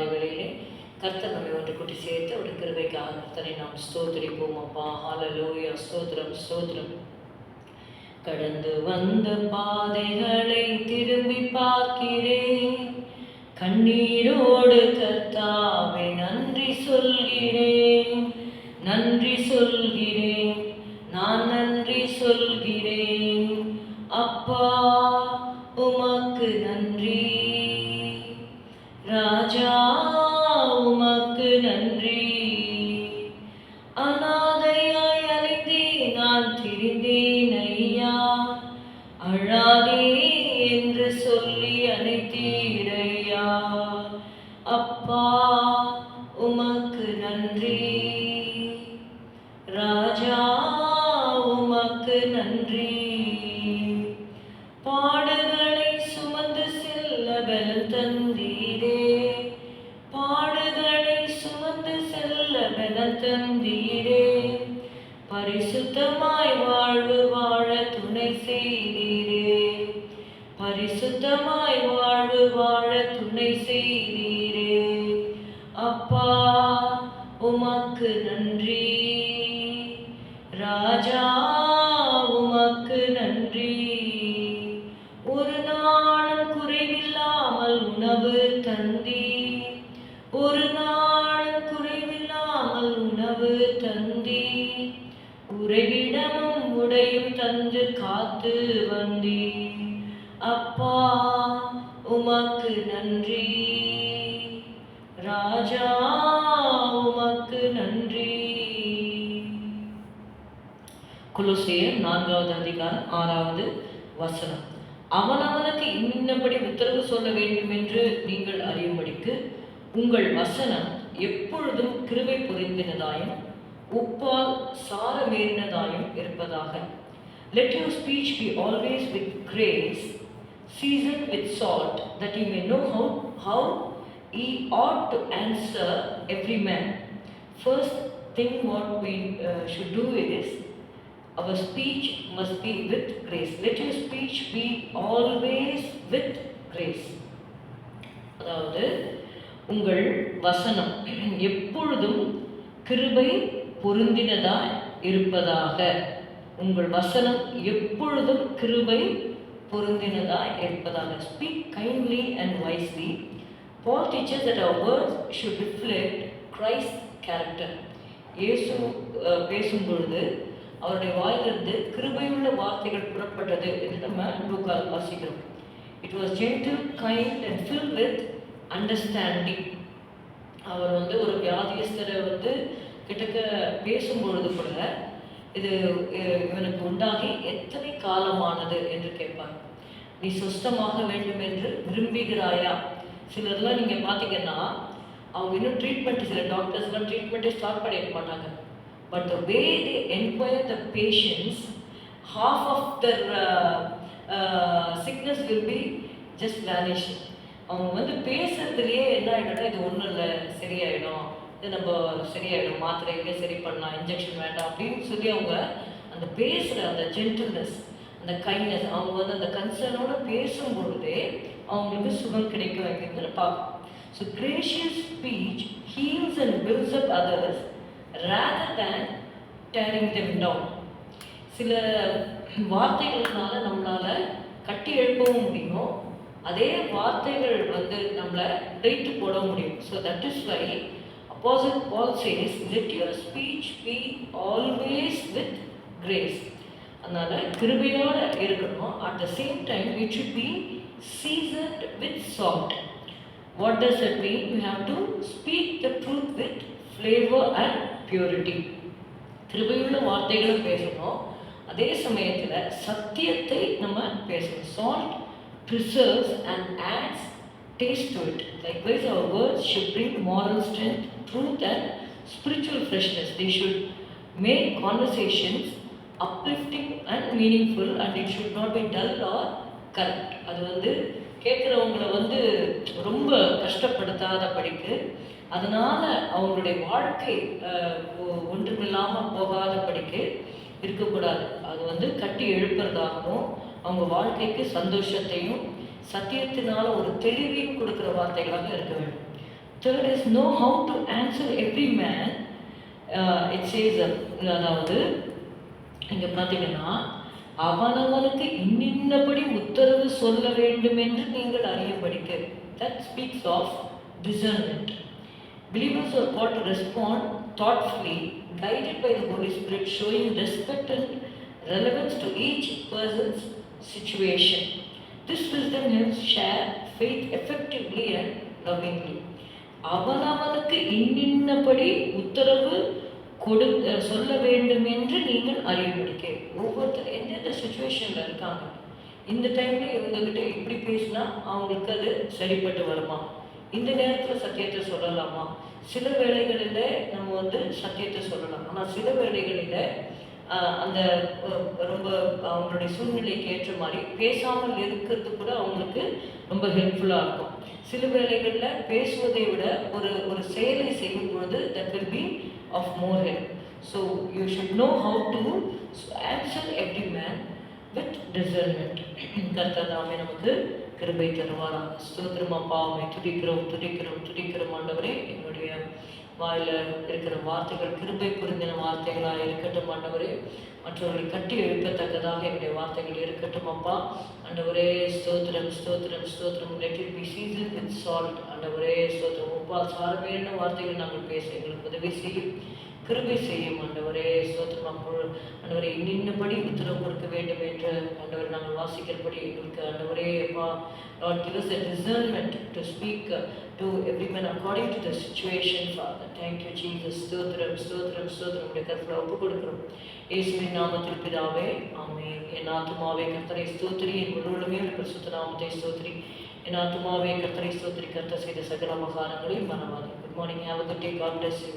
காலை வேளையிலே கர்த்தர் நம்மை ஒன்று கூட்டி சேர்த்து அவருடைய கிருபைக்காக கர்த்தனை நாம் ஸ்தோத்திரிப்போம் அப்பா. ஹalleluya ஸ்தோத்திரம் ஸ்தோத்திரம். கடந்து வந்த பாதைகளை திரும்பி பார்க்கிறேன் கண்ணீரோடு கர்த்தாவை நன்றி சொல்கிறேன் நன்றி சொல்கிறேன் நான் நன்றி சொல்கிறேன். அப்பா உமக்கு நன்றி அப்பா உமக்கு நன்றி. ராஜா உமக்கு நன்றி. பாடுகளை சுமந்து செல்ல பலம் தந்தீரே. பாடுகளை சுமந்து செல்ல பலம் தந்தீரே. பரிசுத்தமாய் வாழ்வு வாழ துணை செய்தீரே. பரிசுத்தமாய் வாழ்வு வாழ துணை செய்தீரே அப்பா உமக்கு நன்றி. ராஜா உமக்கு நன்றி. ஒரு நாளும் குறைவில்லாமல் உணவு தந்தி. ஒரு நாளும் குறைவில்லாமல் உணவு தந்தி. உறைவிடமும் உடையும் தந்து காத்து வந்தி. அப்பா உமக்கு நன்றி. ராஜா உமக்கு நன்றி. குலோசியர் நான்காவது அதிகாரம் ஆறாவது வசனம். அவனவனுக்கு இன்னபடி உத்தரவு சொல்ல வேண்டும் என்று நீங்கள் அறியும்படிக்கு உங்கள் வசனம் எப்பொழுதும் கிருவை புரிந்தினதாயும் உப்பால் சாரமேறினதாயும் இருப்பதாக. Let your speech be always with grace season with salt that you may know how how he ought to answer every man. First thing what we uh, should do is our speech must be with grace. Let your speech be always with grace. அதாவது உங்கள் வசனம் எப்பொழுதும் கிருபை பொருந்தினதா இருப்பதாக உங்கள் வசனம் எப்பொழுதும் கிருபை பொருந்தினதா இருப்பதாக speak kindly and wisely Paul teacher that our words should reflect Christ character இயேசு பேசும்பொழுது பேசும் பொழுது அவருடைய வாயிலிருந்து கிருபையுள்ள வார்த்தைகள் புறப்பட்டது என்று நம்ம லூக்கால் வாசிக்கிறோம். It was gentle kind and fill with understanding அவர் வந்து ஒரு வியாதியஸ்தரை வந்து கிட்டக்க பேசும்பொழுது கூட இது இவனுக்கு உண்டாகி எத்தனை காலமானது என்று கேட்பார். நீ சுஸ்தமாக வேண்டும் என்று விரும்புகிறாயா? சிலர்லாம் நீங்கள் பார்த்தீங்கன்னா அவங்க இன்னும் ட்ரீட்மெண்ட் சில டாக்டர்ஸ்லாம் ட்ரீட்மெண்ட்டே ஸ்டார்ட் பண்ணிக்க மாட்டாங்க. But the way they enquire the patients half of their sickness will be just vanish அவங்க வந்து பேசுறதுலயே என்ன ஆகிடும்னா இது ஒன்றும் இல்லை சரியாயிடும். இது நம்ம சரியாயிடும் மாத்திரையிலே சரி பண்ணலாம் இன்ஜெக்ஷன் வேண்டாம் அப்படின்னு சொல்லி அவங்க அந்த பேசுகிற அந்த ஜென்டில்னஸ் அந்த கைண்ட்னஸ் அவங்க வந்து அந்த கன்சர்னோட பேசும் பொழுதே அவங்களுக்கு சுகம் கிடைக்க வைக்கிறது பார்க்கும் so gracious speech heals and builds up others rather than tearing them down சில வார்த்தைகள்னால நம்மளால் கட்டி எழுப்பவும் முடியும். அதே வார்த்தைகள் வந்து நம்மளை டைட்டு போட முடியும். So that is why apostle Paul says let your speech be always with grace அதனால் கிருபையோடு இருக்கணும். At the same time it should be seasoned with salt. What does that mean? You have to speak the truth with flavor and purity. கிருபையுள்ள வார்த்தைகளும் பேசணும். அதே சமயத்தில் சத்தியத்தை நம்ம பேசணும். Salt preserves and adds taste to it likewise our words should bring moral strength truth and spiritual freshness they should make conversations uplifting and meaningful and it should not be dull or correct. அது வந்து கேட்குறவங்கள வந்து ரொம்ப கஷ்டப்படுத்தாத படிக்கு அதனால் அவங்களுடைய வாழ்க்கை ஒ- ஒன்றுமில்லாமல் போகாத படிக்கு இருக்கக்கூடாது. அது வந்து கட்டி எழுப்புறதாகவும் அவங்க வாழ்க்கைக்கு சந்தோஷத்தையும் சத்தியத்தினால ஒரு தெளிவையும் கொடுக்குற வார்த்தைகளாக இருக்க வேண்டும். Third is know how to answer every man it's is அதாவது இங்கே பார்த்தீங்கன்னா அவனவனுக்கு இன்னின்னபடி உத்தரவு சொல்ல வேண்டும் என்று நீங்கள் அறியப்படுக்க that speaks of discernment believers are God respond thoughtfully guided by the Holy Spirit showing respect and relevance to each person's situation. This wisdom helps share faith effectively and lovingly. அவனவனுக்கு இன்னின்னபடி உத்தரவு கொடு சொல்ல வேண்டும் என்று நீங்கள் அறிவுபடிக்க ஒவ்வொருத்தர் எந்தெந்த சுச்சுவேஷனில் இருக்காங்க. இந்த டைம்ல இவங்ககிட்ட இப்படி பேசினா அவங்களுக்கு அது சரிப்பட்டு வருமா? இந்த நேரத்தில் சத்தியத்தை சொல்லலாமா? சில வேளைகளில் நம்ம வந்து சத்தியத்தை சொல்லலாம். ஆனால் சில வேளைகளில் அந்த ரொம்ப அவங்களுடைய சூழ்நிலைக்கு ஏற்ற மாதிரி பேசாமல் இருக்கிறது கூட அவங்களுக்கு ரொம்ப ஹெல்ப்ஃபுல்லாக இருக்கும். சில வேளைகளில் பேசுவதை விட ஒரு ஒரு செயலை செய்யும் பொழுது that will be of more help so you should know how to answer every man with discernment கர்த்தர் தாமே நமக்கு கிருபை தருவாராம். ஸ்தோத்திரம் அப்பா உம்மை துடிக்கிறோம் துடிக்கிறோம் துதிக்கிறோம் ஆண்டவரே. என்னுடைய வாயில் இருக்கிற வார்த்தைகள் கிருபை புரிந்தின வார்த்தைகளாக இருக்கட்டும் ஆண்டவரே. மற்றவர்களை கட்டி எழுப்பத்தக்கதாக என்னுடைய வார்த்தைகள் இருக்கட்டும் அப்பா. ஆண்டவரே ஸ்தோத்திரம் ஸ்தோத்திரம் ஸ்தோத்திரம். Let it be season with salt ஆண்டவரே ஸ்தோத்திரம். உப்பா சாரமேன வார்த்தைகள் நாங்கள் பேச எங்களுக்கு உதவி செய்யும். கிருபை செய்யும் ஆண்டவரே. ஸ்தோத்திரம் அப்போ ஆண்டவரே இன்னின்னபடி உத்தரவு கொடுக்க வேண்டும். நாங்கள் வாசிக்கிறபடி எங்களுக்கு ஆண்டவரே அப்பா Lord, give us a discernment to speak to to every man according to the situation, Father. Thank ஸ்தோத்திரம் ஸ்தோத்திரம் ஸ்தோத்திரம் உடைய கருத்தில் ஒப்பு கொடுக்குறோம் இயேசுவின் நாமத்தில் பிதாவே ஆமே என் ஆத்மாவே கர்த்தரை ஸ்தோத்திரி. என் முழுவதுமே பிரசுத்த நாமத்தை ஸ்தோத்திரி. என் ஆத்மாவே கர்த்தரை ஸ்தோத்திரி. கர்த்தர் செய்த சகல மகாரங்களையும் மனவாதி good morning have a good day God bless you